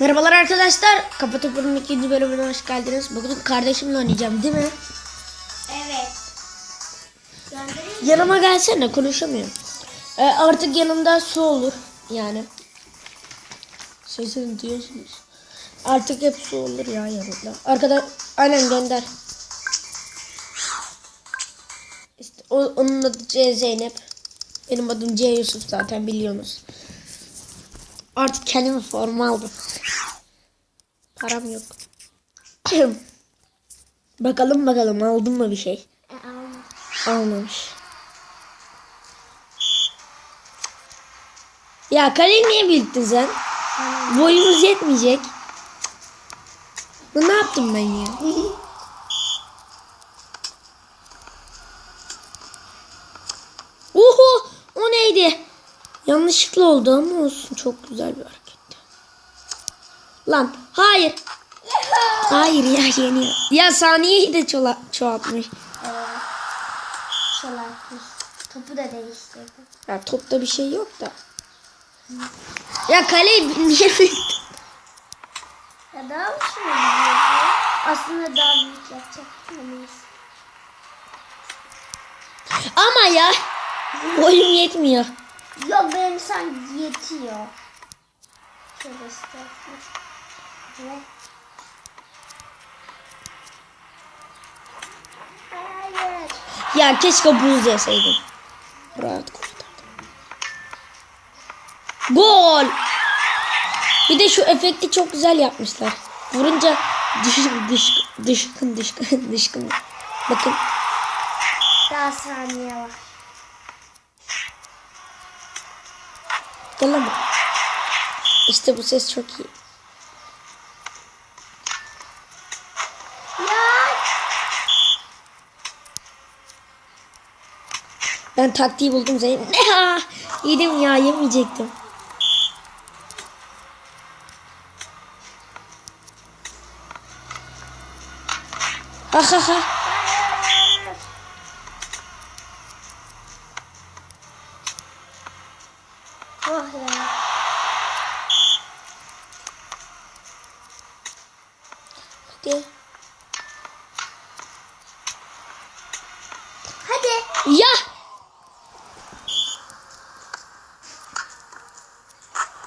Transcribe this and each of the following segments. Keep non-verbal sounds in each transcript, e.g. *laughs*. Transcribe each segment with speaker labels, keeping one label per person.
Speaker 1: Merhabalar arkadaşlar. Kafa Topu'nun ikinci bölümüne hoş geldiniz. Bugün kardeşimle oynayacağım değil mi?
Speaker 2: Evet.
Speaker 1: Yanıma gelsene konuşamıyorum. Ee, artık yanımda su olur yani. Sesini diyorsunuz. Artık hep su olur ya yanımda. Arkada aynen gönder. İşte o, onun adı C Zeynep. Benim adım C Yusuf zaten biliyorsunuz. Artık kendimi forma aldım. Param yok. *laughs* bakalım bakalım aldım mı bir şey?
Speaker 2: E.
Speaker 1: Almamış. Ya kaleyi niye büyüttün sen? Boyumuz yetmeyecek. Ne yaptım ben ya? *laughs* Oho! O neydi? Yanlışlıkla oldu ama olsun. Çok güzel bir hareketti. Lan hayır. Hayır ya yeniyor. Ya saniyeyi de çola, çoğaltmış.
Speaker 2: Evet. Şalatmış. Topu da değiştirdim.
Speaker 1: Ya topta bir şey yok da. Ya kaleyi *laughs* niye?
Speaker 2: Ya daha mı şunu? Aslında daha büyük yapacak. Neyse.
Speaker 1: Ama ya boyum yetmiyor.
Speaker 2: Yok benim sanki yetiyor. Şöyle istersen. Hayır.
Speaker 1: Ya keşke buz yeseydim. Rahat kurtardım. Gol! Bir de şu efekti çok güzel yapmışlar. Vurunca dış dış dışkın dışkın dışkın. Bakın.
Speaker 2: Daha saniye var.
Speaker 1: Gel lan buraya. İşte bu ses çok iyi.
Speaker 2: Ya.
Speaker 1: Ben taktiği buldum Zeyn. *laughs* Ne ha? Yedim ya yemeyecektim. Ha ha ha.
Speaker 2: Oh ya.
Speaker 1: Hadi.
Speaker 2: Hadi.
Speaker 1: Ya.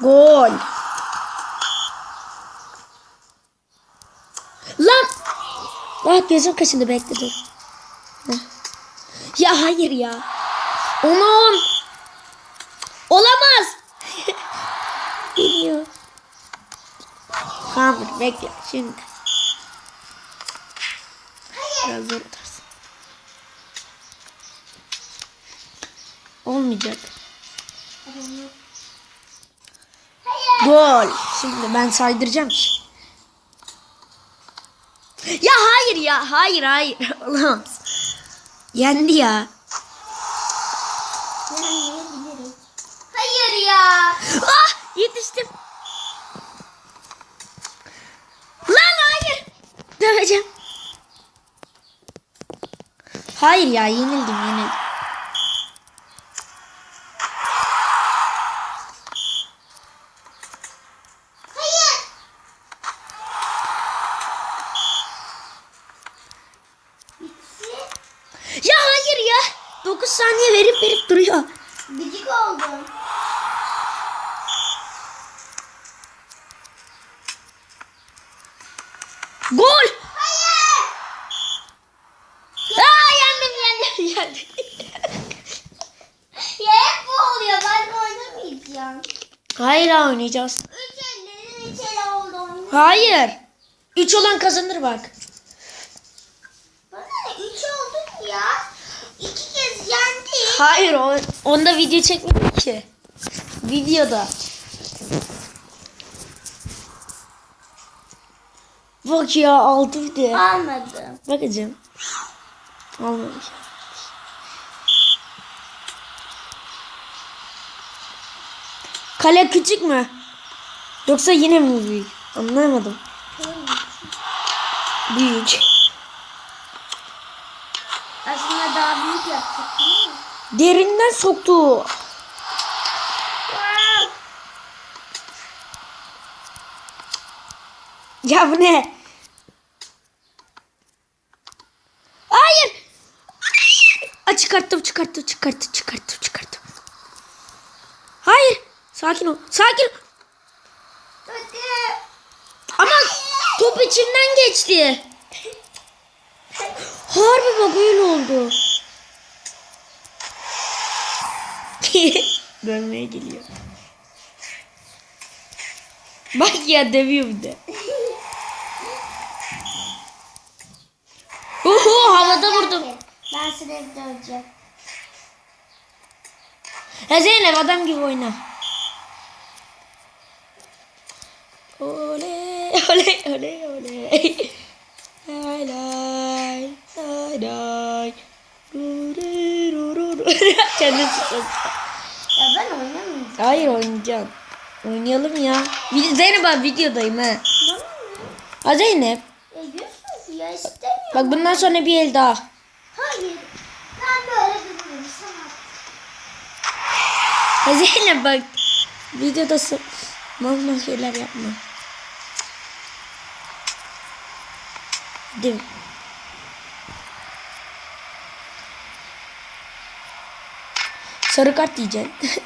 Speaker 1: Gol. Lan. Ah gözüm kaşındı bekle dur. Ya hayır ya. Onun. Olamaz. *laughs* Geliyor. Tamam bekle şimdi. Biraz zor atarsın. Olmayacak. Gol. Şimdi ben saydıracağım. Ya hayır ya. Hayır hayır. *laughs* Olamaz. Yendi ya.
Speaker 2: Hayır ya.
Speaker 1: Ah yetiştim. Lan hayır. Döveceğim. Hayır ya yenildim yenildim.
Speaker 2: Hayır. Bitsin.
Speaker 1: Ya hayır ya. 9 saniye verip verip duruyor.
Speaker 2: Gıcık oldum.
Speaker 1: Gol.
Speaker 2: Hayır.
Speaker 1: Aa yendim yendim yendim. *laughs*
Speaker 2: Ya hep bu oluyor. Ben oynamayacağım.
Speaker 1: Hayır oynayacağız.
Speaker 2: Üç ellerin üç ele oldu.
Speaker 1: Hayır. 3 olan kazanır bak.
Speaker 2: Bana ne? Üç oldu ya. İki kez yendi.
Speaker 1: Hayır o, onda video çekmedim ki. Videoda. Bak ya bir de.
Speaker 2: Almadım.
Speaker 1: Bakacağım. Almamış. Kale küçük mü? Yoksa yine mi büyük? Anlamadım. Büyük.
Speaker 2: Aslında daha büyük yapacak değil mi?
Speaker 1: Derinden soktu. Ya bu ne? Hayır. Aa, çıkarttım çıkarttım çıkarttım çıkarttım. Hayır. Sakin ol. Sakin ol. Ama top içimden geçti. Harbi bak öyle oldu. *laughs* Dönmeye geliyor. Bak ya dövüyor bir de. Uhu havada vurdum.
Speaker 2: Ben seni evde öleceğim.
Speaker 1: Ya Zeynep adam gibi oyna. Oley oley oley oley. Lay lay lay lay. *laughs* Kendisi söz.
Speaker 2: Ya ben oynamayacağım.
Speaker 1: Hayır oynayacağım. Oynayalım ya. Zeynep abi videodayım.
Speaker 2: Bana ne?
Speaker 1: Ha Zeynep.
Speaker 2: Ya Yusuf ya istemiyorum.
Speaker 1: Bak bundan sonra bir el daha.
Speaker 2: Hayır. Ben böyle dururum sana.
Speaker 1: Ha Zeynep bak. Videodasın. Normal şeyler yapma. Değil mi? Sarı kart diyeceksin. *laughs*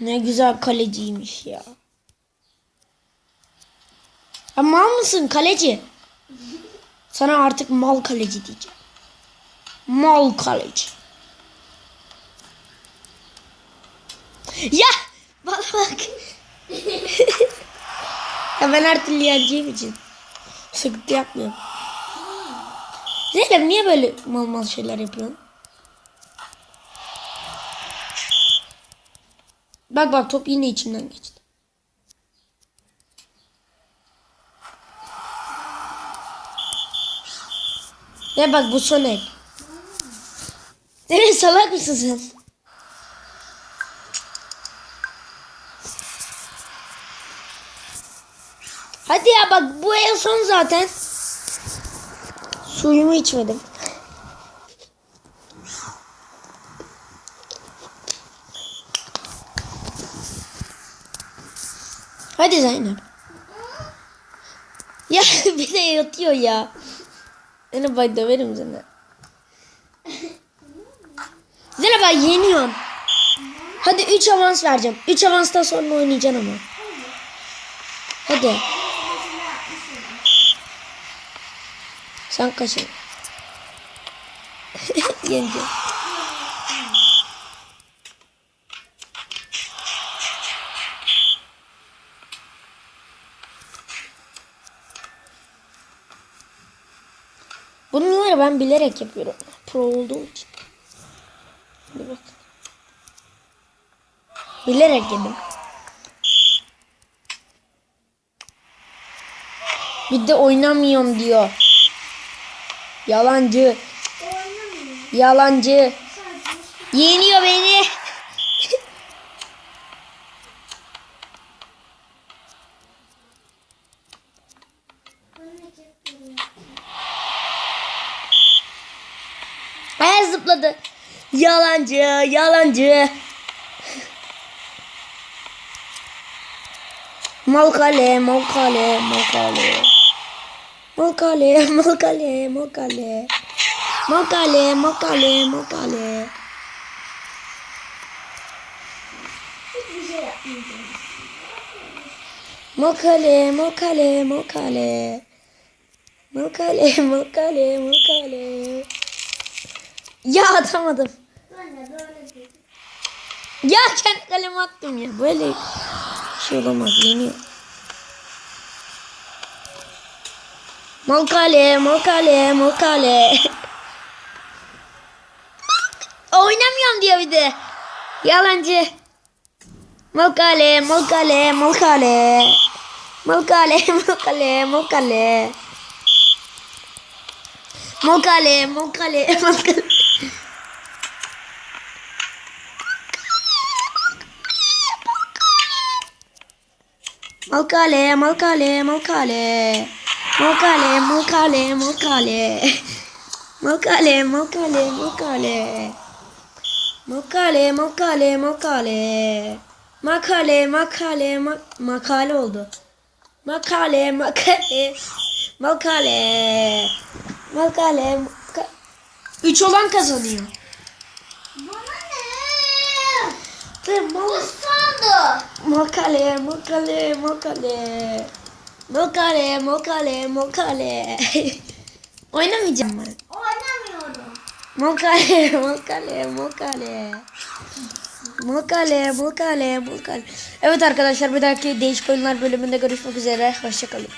Speaker 1: ne güzel kaleciymiş ya. Ha, mal mısın kaleci? Sana artık mal kaleci diyeceğim. Mal kaleci. Ya bana bak. ya ben her türlü yeneceğim için. Sıkıntı yapmıyorum. Zeynep niye böyle mal mal şeyler yapıyorsun? Bak bak top yine içimden geçti. Ya bak bu son el. Evet salak mısın sen? Hadi ya bak bu el son zaten. Suyumu içmedim. Hadi Zeynep. Ya *laughs* bir de yatıyor ya. Zeynep bak döverim seni. Zeynep bak yeniyorum. Hadi 3 avans vereceğim. 3 avanstan sonra oynayacaksın ama. Hadi. Sen kaçın. *laughs* Yeneceğim. Ben bilerek yapıyorum. Pro olduğum için. Hadi bak. Bilerek yedim. Bir de oynamıyorum diyor. Yalancı. Yalancı. Yeniyor beni. Zıpladı. Yalancı, yalancı. Mal kale, mal kale, mal kale. Mal kale, mal kale, mal kale. Mal kale, mal Ya atamadım. Ya kendi kaleme attım ya. Böyle şey olamaz. Yeniyor. Malkale, malkale, malkale. Oynamıyorum diyor bir de. Yalancı. Malkale, malkale, malkale. Malkale, *laughs* malkale, malkale. Malkale, malkale, malkale. Malkale, malkale, malkale. Malkale, malkale, malkale. Malkale, malkale, malkale. Makale, makale, makale. Makale, makale, ma- makale oldu. Makale, makale, makale. Makale, maka- Üç olan kazanıyor.
Speaker 2: Bana ne?
Speaker 1: Tamam.
Speaker 2: Islandı.
Speaker 1: Makale, makale, makale. Makale, makale, makale. *laughs* Oynamayacağım ben.
Speaker 2: Oynamıyorum.
Speaker 1: Makale, makale, makale. Makale, makale, makale. Evet arkadaşlar bir dahaki değişik oyunlar bölümünde görüşmek üzere. Hoşçakalın.